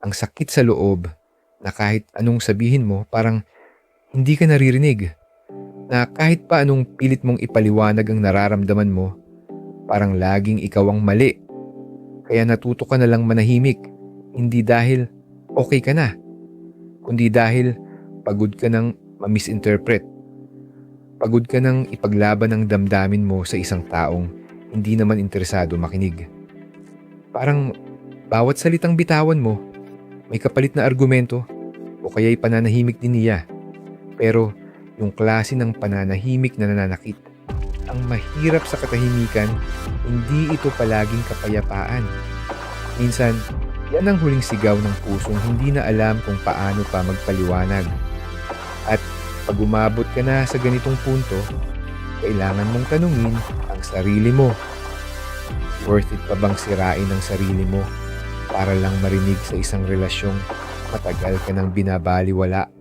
ang sakit sa loob na kahit anong sabihin mo, parang hindi ka naririnig. Na kahit pa anong pilit mong ipaliwanag ang nararamdaman mo, parang laging ikaw ang mali. Kaya natuto ka na lang manahimik, hindi dahil okay ka na, kundi dahil pagod ka ng ma-misinterpret. Pagod ka ng ipaglaban ang damdamin mo sa isang taong hindi naman interesado makinig. Parang bawat salitang bitawan mo, may kapalit na argumento o kaya'y pananahimik din niya. Pero yung klase ng pananahimik na nananakit, ang mahirap sa katahimikan, hindi ito palaging kapayapaan. Minsan, yan ang huling sigaw ng pusong hindi na alam kung paano pa magpaliwanag. At pag umabot ka na sa ganitong punto, kailangan mong tanungin ang sarili mo. Worth it pa bang sirain ang sarili mo para lang marinig sa isang relasyong matagal ka nang binabaliwala